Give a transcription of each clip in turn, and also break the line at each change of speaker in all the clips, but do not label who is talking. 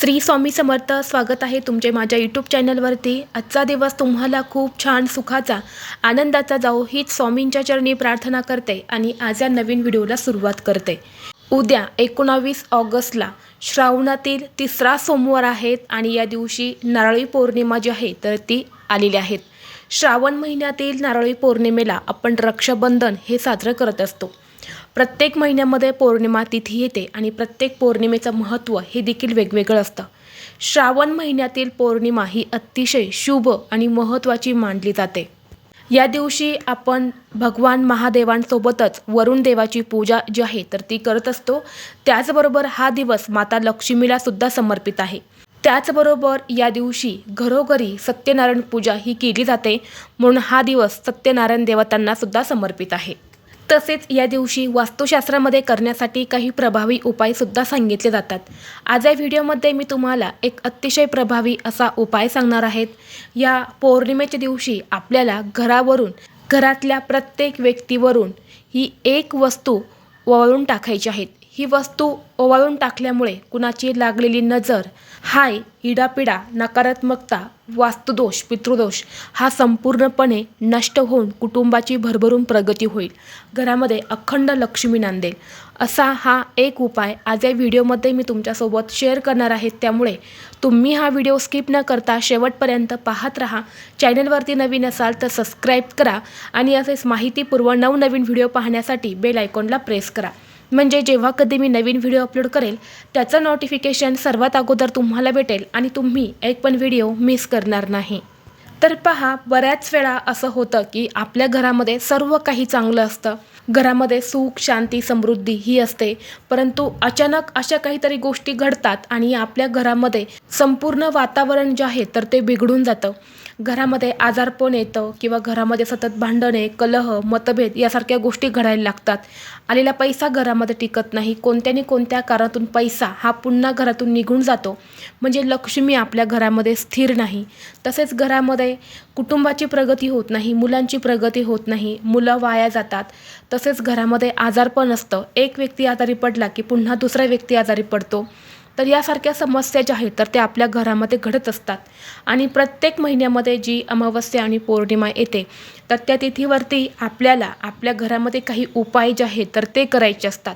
श्री स्वामी समर्थ स्वागत आहे तुमचे माझ्या यूट्यूब चॅनलवरती आजचा दिवस तुम्हाला खूप छान सुखाचा आनंदाचा जाओ हीच स्वामींच्या चरणी प्रार्थना करते आणि आज या नवीन व्हिडिओला सुरुवात करते. उद्या एकोणावीस ऑगस्टला श्रावणातील तिसरा सोमवार आहेत आणि या दिवशी नारळी पौर्णिमा जी आहे तर ती आलेली आहेत श्रावण महिन्यातील नारळी पौर्णिमेला आपण रक्षाबंधन हे साजरं करत असतो. प्रत्येक महिन्यामध्ये पौर्णिमा तिथी येते आणि प्रत्येक पौर्णिमेचं महत्त्व हे देखील वेगवेगळं असतं. श्रावण महिन्यातील पौर्णिमा ही अतिशय शुभ आणि महत्त्वाची मानली जाते. या दिवशी आपण भगवान महादेवांसोबतच वरुण देवाची पूजा जी आहे तर ती करत असतो. त्याचबरोबर हा दिवस माता लक्ष्मीला सुद्धा समर्पित आहे. त्याचबरोबर या दिवशी घरोघरी सत्यनारायण पूजा ही केली जाते म्हणून हा दिवस सत्यनारायण देवतांना सुद्धा समर्पित आहे. तसेच या दिवशी वास्तुशास्त्रामध्ये करण्यासाठी काही प्रभावी उपायसुद्धा सांगितले जातात. आज या व्हिडिओमध्ये मी तुम्हाला एक अतिशय प्रभावी असा उपाय सांगणार आहेत या पौर्णिमेच्या दिवशी आपल्याला घरावरून घरातल्या प्रत्येक व्यक्तीवरून ही एक वस्तू वळून टाकायची आहेत ही वस्तू ओवाळून टाकल्यामुळे कुणाची लागलेली नजर हाय इडापिडा नकारात्मकता वास्तुदोष पितृदोष हा संपूर्णपणे नष्ट होऊन कुटुंबाची भरभरून प्रगती होईल. घरामध्ये अखंड लक्ष्मी नांदेल. असा हा एक उपाय आज या व्हिडिओमध्ये मी तुमच्यासोबत शेअर करणार आहे. त्यामुळे तुम्ही हा व्हिडिओ स्किप न करता शेवटपर्यंत पाहत राहा. चॅनलवरती नवीन असाल तर सबस्क्राईब करा आणि असेच माहितीपूर्व नवनवीन व्हिडिओ पाहण्यासाठी बेल आयकॉनला प्रेस करा. म्हणजे जेव्हा कधी मी नवीन व्हिडिओ अपलोड करेल त्याचं नोटिफिकेशन सर्वात अगोदर तुम्हाला भेटेल आणि तुम्ही एक पण व्हिडिओ मिस करणार नाही. तर पहा बऱ्याच वेळा असं होतं की आपल्या घरामध्ये सर्व काही चांगलं असतं. घरामध्ये सुख शांती समृद्धी ही असते. परंतु अचानक अशा काहीतरी गोष्टी घडतात आणि आपल्या घरामध्ये संपूर्ण वातावरण जे आहे तर ते बिघडून जातं. घरामध्ये आजारपण येतं किंवा घरामध्ये सतत भांडणे कलह मतभेद यासारख्या गोष्टी घडायला लागतात. आलेला पैसा घरामध्ये टिकत नाही. कोणत्यानी कोणत्या कारणातून पैसा हा पुन्हा घरातून निघून जातो? म्हणजे लक्ष्मी आपल्या घरामध्ये स्थिर नाही. तसेच घरामध्ये कुटुंबाची प्रगती होत नाही मुलांची प्रगती होत नाही मुलं वाया जातात. तसेच घरामध्ये आजारपण असतं. एक व्यक्ती आजारी पडला की पुन्हा दुसरा व्यक्ती आजारी पडतो. तर यासारख्या समस्या ज्या आहेत तर त्या आपल्या घरामध्ये घडत असतात. आणि प्रत्येक महिन्यामध्ये जी अमावस्या आणि पौर्णिमा येते तर त्या तिथीवरती आपल्याला आपल्या घरामध्ये काही उपाय जे आहेत तर ते करायचे असतात.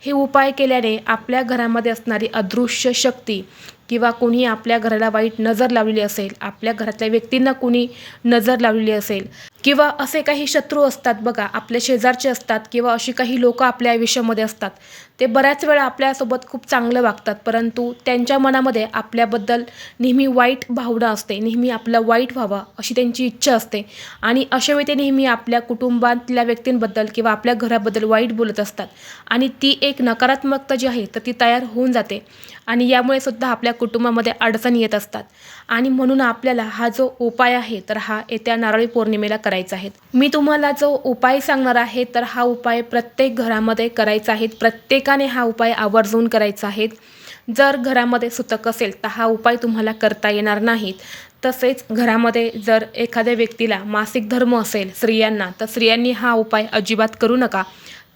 हे उपाय केल्याने आपल्या घरामध्ये असणारी अदृश्य शक्ती किंवा कोणी आपल्या घराला वाईट नजर लावलेली असेल आपल्या घरातल्या व्यक्तींना कोणी नजर लावलेली असेल किंवा असे काही शत्रू असतात बघा आपल्या शेजारचे असतात किंवा अशी काही लोक आपल्या आयुष्यामध्ये असतात. ते बऱ्याच वेळा आपल्यासोबत खूप चांगलं वागतात परंतु त्यांच्या मनामध्ये आपल्याबद्दल नेहमी वाईट भावना असते नेहमी आपलं वाईट व्हावं अशी त्यांची इच्छा असते. आणि अशा वेळी ते नेहमी आपल्या कुटुंबातल्या व्यक्तींबद्दल किंवा आपल्या घराबद्दल वाईट बोलत असतात. आणि ती एक नकारात्मकता जी आहे तर ती तयार होऊन जाते. आणि यामुळे सुद्धा आपल्या कुटुंबामध्ये अडचणी येत असतात. आणि म्हणून आपल्याला हा जो उपाय आहे तर हा येत्या नारळी पौर्णिमेला करायचा करायचा आहे मी तुम्हाला जो उपाय सांगणार आहे तर हा उपाय प्रत्येक घरामध्ये करायचा आहे. प्रत्येकाने हा उपाय आवर्जून करायचा आहे. जर घरामध्ये सुतक असेल तर हा उपाय तुम्हाला करता येणार नाहीत तसेच घरामध्ये जर एखाद्या व्यक्तीला मासिक धर्म असेल स्त्रियांना तर स्त्रियांनी हा उपाय अजिबात करू नका.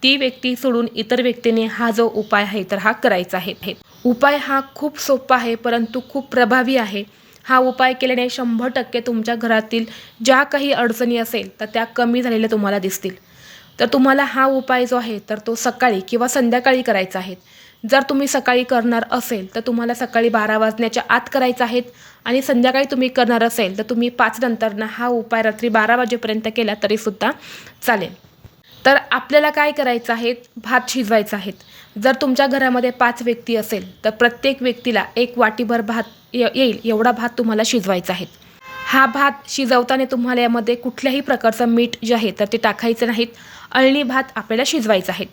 ती व्यक्ती सोडून इतर व्यक्तीने हा जो उपाय आहे तर हा करायचा आहे. उपाय हा खूप सोपा आहे परंतु खूप प्रभावी आहे. हा उपाय केल्याने शंभर टक्के तुमच्या घरातील ज्या काही अडचणी असेल तर त्या कमी झालेल्या तुम्हाला दिसतील. तर तुम्हाला हा उपाय जो आहे तर तो सकाळी किंवा संध्याकाळी करायचा आहे. जर तुम्ही सकाळी करणार असेल तर तुम्हाला सकाळी बारा वाजण्याच्या आत करायचा आहेत आणि संध्याकाळी तुम्ही करणार असेल तर तुम्ही पाच नंतरनं हा उपाय रात्री बारा वाजेपर्यंत केला तरीसुद्धा चालेल. तर आपल्याला काय करायचं आहे? भात शिजवायचा आहेत जर तुमच्या घरामध्ये पाच व्यक्ती असेल तर प्रत्येक व्यक्तीला एक वाटीभर भात येईल. एवढा भात तुम्हाला शिजवायचा आहे. हा भात शिजवताना तुम्हाला यामध्ये कुठल्याही प्रकारचं मीठ जे आहे तर ते टाकायचं नाहीत. अळणी भात आपल्याला शिजवायचा आहेत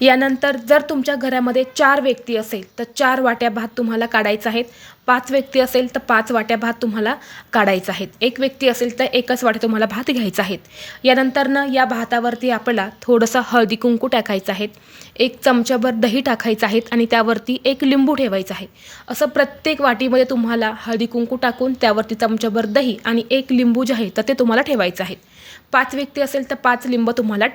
यानंतर जर तुमच्या घरामध्ये चार व्यक्ती असेल तर चार वाट्या भात तुम्हाला काढायचा आहेत. पाच व्यक्ती असेल तर पाच वाट्या भात तुम्हाला काढायचा आहेत. एक व्यक्ती असेल तर एकच वाट्या तुम्हाला भात घ्यायचा आहेत. यानंतरनं या भातावरती आपल्याला थोडंसं हळदी कुंकू टाकायचं आहेत एक चमच्याभर दही टाकायचं आहेत आणि त्यावरती एक लिंबू ठेवायचं आहे. असं प्रत्येक वाटीमध्ये तुम्हाला हळदी कुंकू टाकून त्यावरती चमच्याभर दही आणि एक लिंबू जे आहे तर ते तुम्हाला ठेवायचं आहे. पाच व्यक्ती असेल तर पाच लिंब तुम्हाला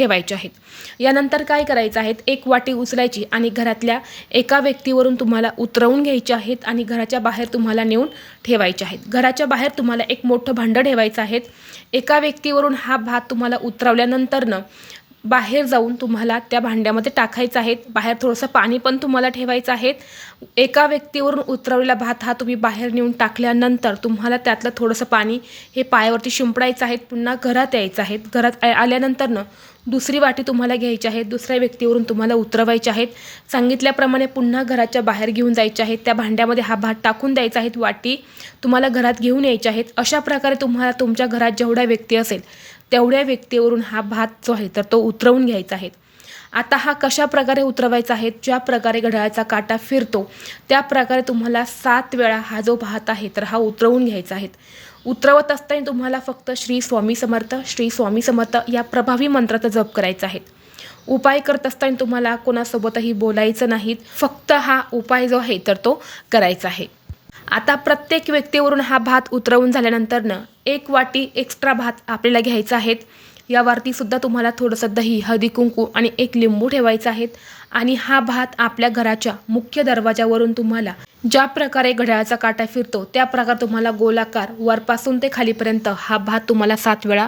ठेवायचे आहेत. यानंतर काय करायचं आहेत एक वाटी उचलायची आणि घरातल्या एका व्यक्तीवरून तुम्हाला उतरवून घ्यायचे आहेत आणि घराच्या बाहेर तुम्हाला नेऊन ठेवायचे आहेत. घराच्या बाहेर तुम्हाला एक मोठं भांडं ठेवायचं आहे. एका व्यक्तीवरून हा भात तुम्हाला उतरवल्यानंतरनं बाहेर जाऊन तुम्हाला त्या भांड्यामध्ये टाकायचं आहे. बाहेर थोडंसं पाणी पण तुम्हाला ठेवायचं आहे. एका व्यक्तीवरून उतरवलेला भात हा तुम्ही बाहेर नेऊन टाकल्यानंतर तुम्हाला त्यातलं थोडंसं पाणी हे पायावरती शिंपडायचं आहे. पुन्हा घरात यायचं आहे. घरात आल्यानंतरनं दुसरी वाटी तुम्हाला घ्यायची आहे. दुसऱ्या व्यक्तीवरून तुम्हाला उतरवायचे आहेत सांगितल्याप्रमाणे पुन्हा घराच्या बाहेर घेऊन जायचे आहेत त्या भांड्यामध्ये हा भात टाकून द्यायचा आहेत वाटी तुम्हाला घरात घेऊन यायचे आहेत अशा प्रकारे तुम्हाला तुमच्या घरात जेवढा व्यक्ती असेल तेवढ्या व्यक्तीवरून हा भात जो आहे तर तो उतरवून घ्यायचा आहे. आता हा कशा प्रकारे उतरवायचा आहे ज्या प्रकारे घड्याळाचा काटा फिरतो त्या प्रकारे तुम्हाला सात वेळा हा जो भात आहे तर हा उतरवून घ्यायचा आहे. उतरवत असताना तुम्हाला फक्त श्री स्वामी समर्थ श्री स्वामी समर्थ या प्रभावी मंत्राचा जप करायचा आहे. उपाय करत असताना तुम्हाला कोणासोबतही बोलायचं नाहीत फक्त हा उपाय जो आहे तर तो करायचा आहे. आता प्रत्येक व्यक्तीवरून हा भात उतरवून झाल्यानंतरनं एक वाटी एक्स्ट्रा भात आपल्याला घ्यायचा आहे यावरती सुद्धा तुम्हाला थोडंसं दही हळदी कुंकू आणि एक लिंबू ठेवायचा आहे आणि हा भात आपल्या घराच्या मुख्य दरवाजावरून तुम्हाला ज्या प्रकारे घड्याळाचा काटा फिरतो त्या प्रकार तुम्हाला गोलाकार वरपासून ते खालीपर्यंत हा भात तुम्हाला सात वेळा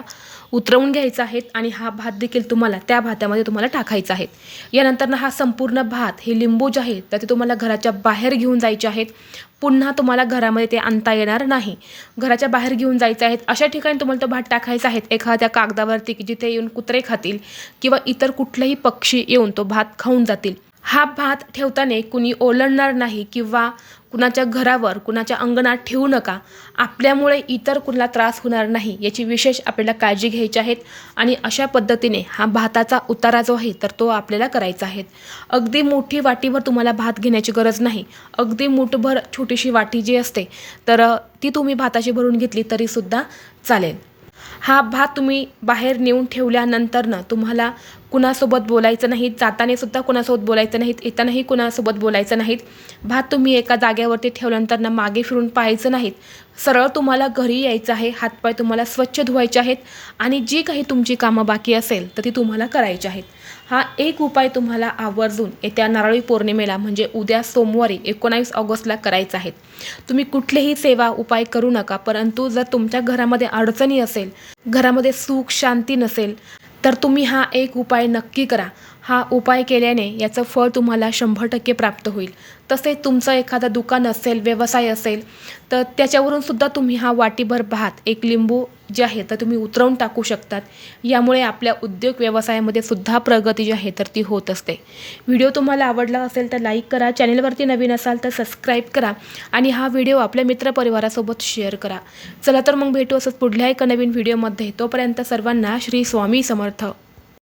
उतरवून घ्यायचा आहे आणि हा भात देखील तुम्हाला त्या भातामध्ये तुम्हाला टाकायचा आहे. यानंतर हा संपूर्ण भात हे लिंबू जे आहे तर ते तुम्हाला घराच्या बाहेर घेऊन जायचे आहेत. पुन्हा तुम्हाला घरामध्ये ते आणता येणार नाही. घराच्या बाहेर घेऊन जायचं आहेत. अशा ठिकाणी तुम्हाला तो भात टाकायचा आहे. एखाद्या कागदावरती की जिथे येऊन कुत्रे खातील किंवा इतर कुठलेही पक्षी येऊन तो भात खाऊन जातील. हा भात ठेवताना कुणी ओलंडणार नाही किंवा कुणाच्या घरावर कुणाच्या अंगणात ठेवू नका. आपल्यामुळे इतर कुणाला त्रास होणार नाही याची विशेष आपल्याला काळजी घ्यायची आहेत आणि अशा पद्धतीने हा भाताचा उतारा जो आहे तर तो आपल्याला करायचा आहे. अगदी मोठी वाटीभर तुम्हाला भात घेण्याची गरज नाही. अगदी मुठभर छोटीशी वाटी जी असते तर ती तुम्ही भाताची भरून घेतली तरीसुद्धा चालेल. हा भात तुम्ही बाहेर नेऊन ठेवल्यानंतरनं तुम्हाला कुणासोबत बोलायचं नाही जाताना सुद्धा कुणासोबत बोलायचं नाहीत येतानाही कुणासोबत बोलायचं नाहीत. भात तुम्ही एका जागेवरती ठेवल्यानंतरनं मागे फिरून पाहायचं नाहीत. सरळ तुम्हाला घरी यायचं आहे हातपाय तुम्हाला स्वच्छ धुवायचे आहेत आणि जी काही तुमची कामं बाकी असेल तर ती तुम्हाला करायची आहेत. हा एक उपाय तुम्हाला आवर्जून येत्या नारळी पौर्णिमेला म्हणजे उद्या सोमवारी एकोणावीस ऑगस्टला करायचा आहे. तुम्ही कुठलेही सेवा उपाय करू नका परंतु जर तुमच्या घरामध्ये अडचणी असेल घरामध्ये सुख शांती नसेल तर तुम्ही हा एक उपाय नक्की करा. हा उपाय केल्याने याचं फळ तुम्हाला शंभर टक्के प्राप्त होईल. तसेच तुमचं एखादं दुकान असेल व्यवसाय असेल तर त्याच्यावरून सुद्धा तुम्ही हा वाटीभर भात एक लिंबू जे आहे तर तुम्ही उतरवून टाकू शकतात. यामुळे आपल्या उद्योग व्यवसायामध्ये सुद्धा प्रगती जी आहे तर ती होत असते. व्हिडिओ तुम्हाला आवडला असेल तर लाईक करा. चॅनलवरती नवीन असाल तर सबस्क्राईब करा आणि हा व्हिडिओ आपल्या मित्रपरिवारासोबत शेअर करा. चला तर मग भेटू असंच पुढल्या एका नवीन व्हिडिओमध्ये. तोपर्यंत सर्वांना श्री स्वामी समर्थ.